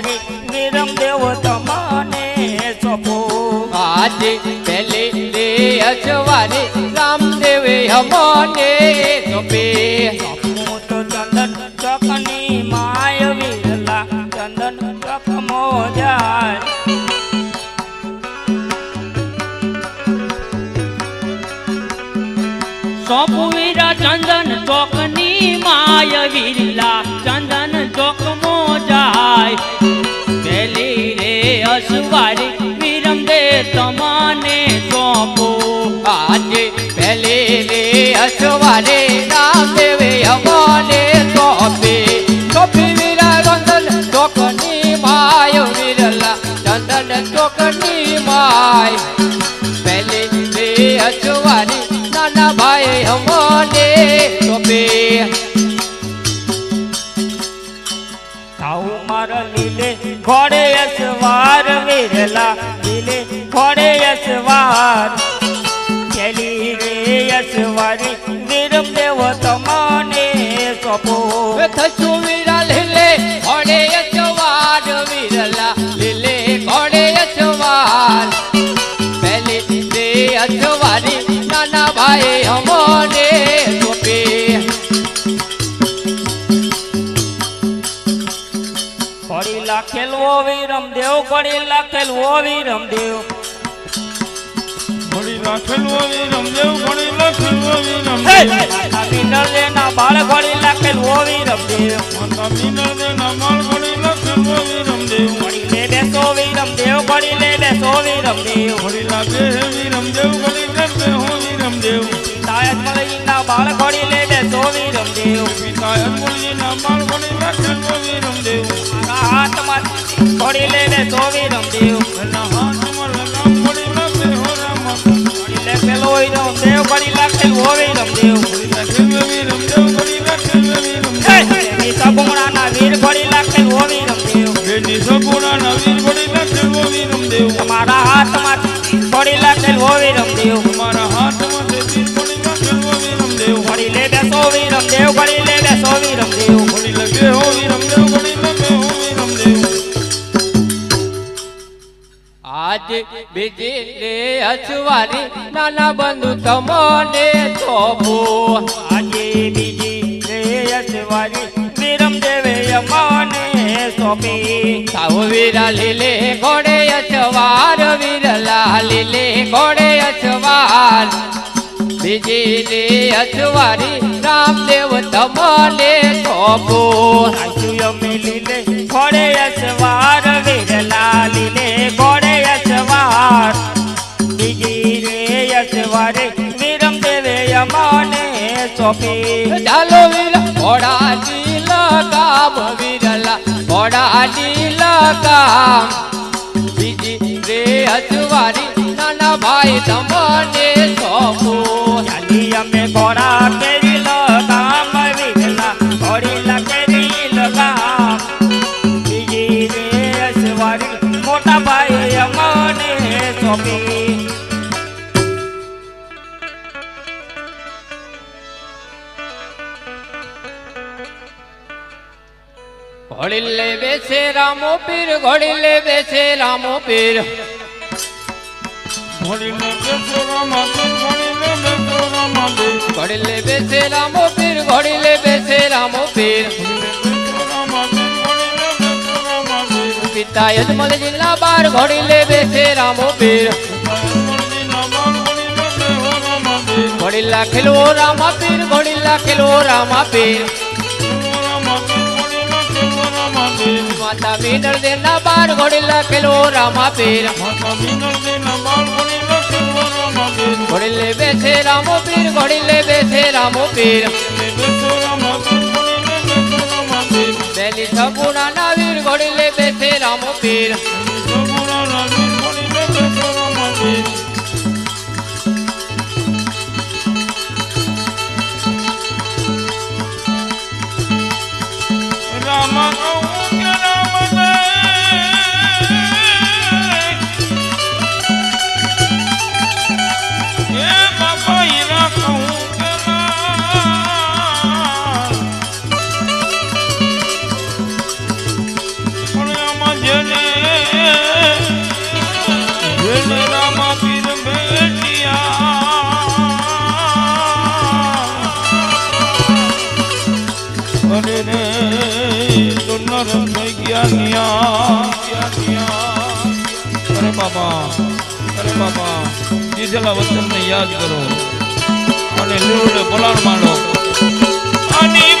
વારે વિરમ દેવ તમને સોંપો. આજે પહેલે અજવારે રામદેવે અમને સોંપે. તો ચંદન ચકની માય વિરલા ચંદન ચકમો જાય. સોપવીરા ચંદન ચોકની માય વિરલા ચંદન ચોકમો જાય પેલી રે અસવારી વિરમ દે તમને સોંપો. આજે પહેલે રે અજવારે રામદેવે અમને સોંપે. સોંપી વીરા રંગલ ચોકની માય વિરલા ચંદન ચોકની માય. પહેલે રે અસવારી નાના ભાઈ અમને ઘોડે અસવાર વિરલા દિલે ઘોડે અસવાર. ચલી રે અસવારી વિરમ દેવ તમને સોંપો. થશું વીરા ઘોડી લાખેલવો વિરમ દેવ લખેલ લાખેલવો વિરમ દેવ. ઘોડી રાખેલું રમદેવ ઘોડી રાખેલું આવી હે! રમદેવ માતા મિનલેના બાળ ઘોડી લાખેલવો વિરમ દેવ. માતા મિનળ દે નમાલ ઘોડી રાખેલું આવી રમદેવ ઘોડી લે બેસો વિરમ દેવ ઘોડી લે બેસો વિરમ દેવ. ઘોડી લાગે વી રમદેવ ઘોડી લાગે હો વી રમદેવ તાયત મળીના બાળ ઘોડી લે પિતા નમાલ રમદેવ મારા હાથમાં ઘોડી લે બેસો વિરમ દેવ હાથમાં લગામ ઘોડી લાગે હો રામ. ઘોડી લે પેલો વિરમ દેવ ઘોડી લાખેલવો વિરમ દેવ ઘોડી રાખેલું આવી રમદેવ ઘોડી! રમદેવ વીર ઘોડી લાખેલવો હોવી ઘોડી રમદેવ તમારા હાથમાં ઘોડી લાખેલવો હોવી દેવ આજે બીજી રે અચવારી નાના બંધુ તમને થોભો આજે બીજી રેયસવારી વિરમ દેવે અમને સોંપી. સાહુ વીરા લીલે ઘોડે અચવાર વીરલા લીલે ઘોડે અચવાર બીજી રે અચવારી રામદેવ તમને સોંપો સોંપી ચાલો વીરા ઘોડા ડીલા કામ વીરલા ઘોડા ડીલા કામ બીજી રે અજવારી નાના ભાઈ તમને સોંપો. ચાલી અમે ઘોડા કેરી લગામ વીરલા ઘોડી લકેરી લગામ. બીજી રેયસવારી મોટા ભાઈ અમને સોંપી. ઘોડી લે બેસે રામો પીર ઘોડી લે બેસે રામો પીર ઘોડી લગે તો રામાદે ઘોડી લગે તો રામાદે ઘોડી લે બેસે રામો પીર ઘોડી લે બેસે રામો પીર પિતા યજમલ જિલ્લા બાર ઘોડી લે બેસે રામો દે ના પીર ઘોડી લખેલો રામા પીર માતા મીનળ દેના બાર ઘોડી લખેલો રામા પીર ઘોડી લે બેસે રામો પીર ઘોડી લે બેસે રામો પીર બેલી સગુણા ના વીર ઘોડી લે બેસે રામો પીર થઈ ગયા નિયા. અરે બાબા અરે બાબા દીધેલા વચનને યાદ કરો. અને લીવડે બોલાણ માંડો. અને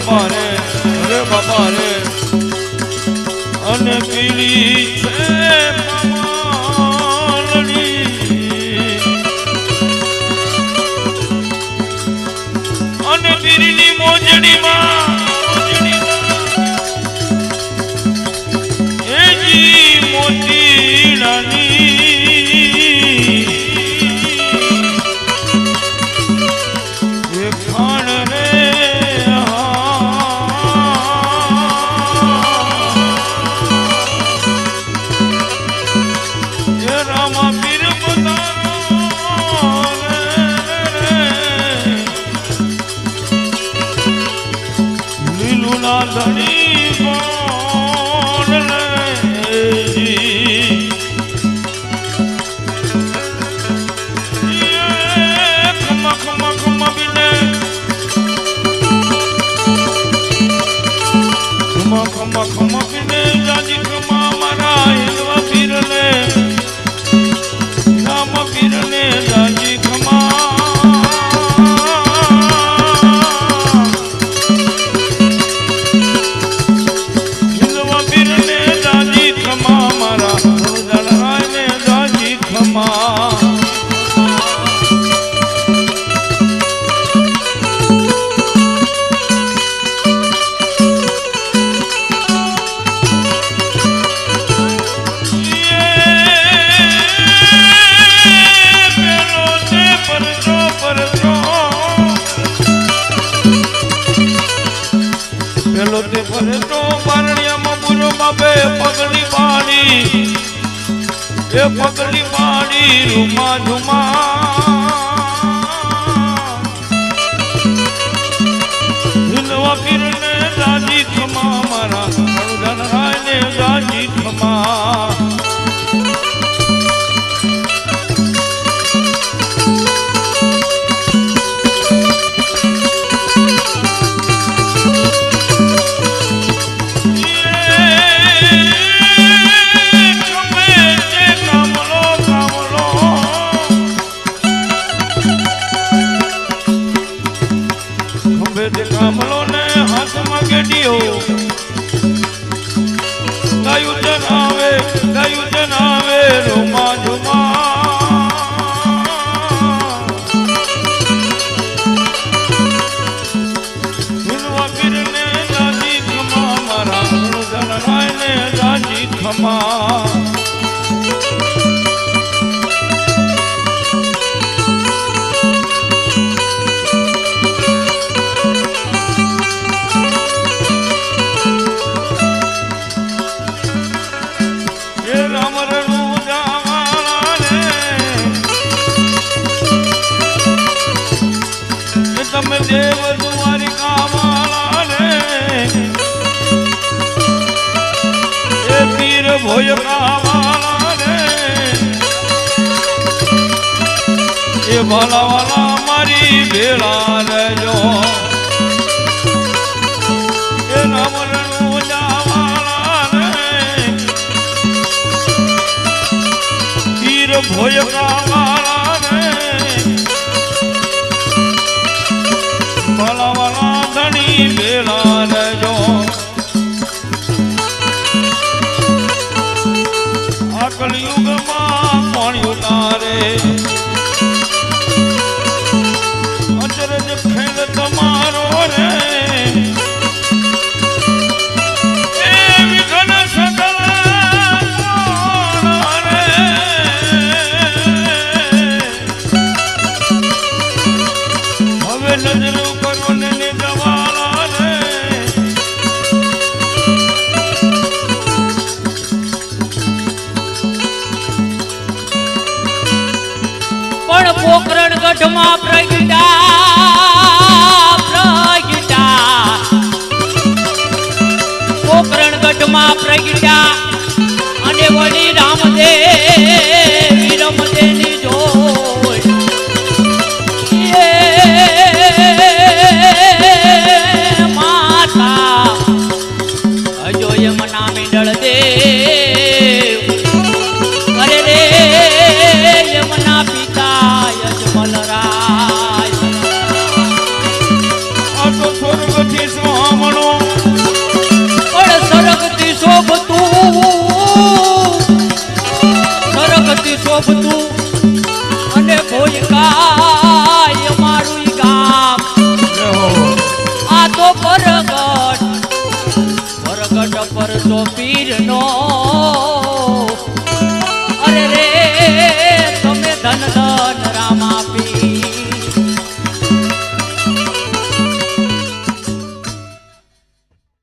બાબા રે અરે બાબા રે અને પીળી છે અને પીરીની મોજડીમાં મોતી રાની બાબે પગલી પાણી. એ પગલી પાણી રૂમા ઝુમા પીરને દાજી ખમા મારા. દાજી ખમા ગાયું જનાવે ગાયું જનાવે રોમા ઝુમા. ખમા. ભોયકા વાળા રે એ ભલા વાલા મારી ભેળા રહેજો. રણગઢમાં પ્રગટા પ્રગટા કોકરણગઢમાં પ્રગટા અને વળી રામદેવ રમદેની જોડ. માતા હજો યમના મેળળ દેવ কা